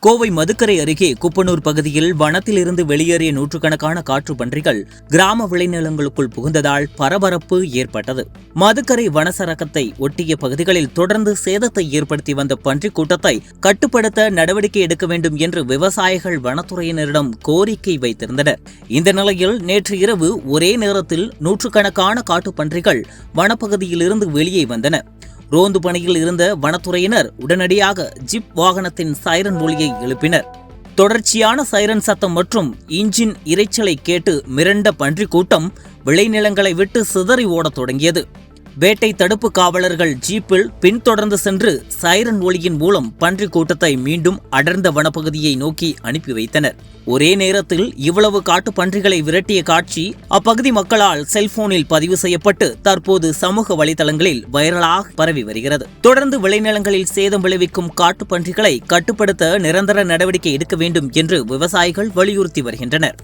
கோவை மதுக்கரை அருகே குப்பனூர் பகுதியில் வனத்திலிருந்து வெளியேறிய நூற்றுக்கணக்கான காற்று பன்றிகள் கிராம விளைநிலங்களுக்குள் புகுந்ததால் பரபரப்பு ஏற்பட்டது. மதுக்கரை வனசரகத்தை ஒட்டிய பகுதிகளில் தொடர்ந்து சேதத்தை ஏற்படுத்தி வந்த பன்றிக் கூட்டத்தை கட்டுப்படுத்த நடவடிக்கை எடுக்க வேண்டும் என்று விவசாயிகள் வனத்துறையினரிடம் கோரிக்கை வைத்திருந்தனர். இந்த நிலையில் நேற்று இரவு ஒரே நேரத்தில் நூற்றுக்கணக்கான காட்டுப் பன்றிகள் வனப்பகுதியிலிருந்து வெளியே வந்தன. ரோந்து பணியில் இருந்த வனத்துறையினர் உடனடியாக ஜிப் வாகனத்தின் சைரன் ஒலியை எழுப்பினர். தொடர்ச்சியான சைரன் சத்தம் மற்றும் இன்ஜின் இரைச்சலை கேட்டு மிரண்ட பன்றிக் கூட்டம் விளைநிலங்களை விட்டு சிதறி ஓடத் தொடங்கியது. வேட்டை தடுப்பு காவலர்கள் ஜீப்பில் பின்தொடர்ந்து சென்று சைரன் ஒளியின் மூலம் பன்றிக் கூட்டத்தை மீண்டும் அடர்ந்த வனப்பகுதியை நோக்கி அனுப்பி வைத்தனர். ஒரே நேரத்தில் இவ்வளவு காட்டு பன்றிகளை விரட்டிய காட்சி அப்பகுதி மக்களால் செல்போனில் பதிவு செய்யப்பட்டு தற்போது சமூக வலைதளங்களில் வைரலாக பரவி வருகிறது. தொடர்ந்து விளைநிலங்களில் சேதம் விளைவிக்கும் காட்டு பன்றிகளை கட்டுப்படுத்த நிரந்தர நடவடிக்கை எடுக்க வேண்டும் என்று விவசாயிகள் வலியுறுத்தி வருகின்றனர்.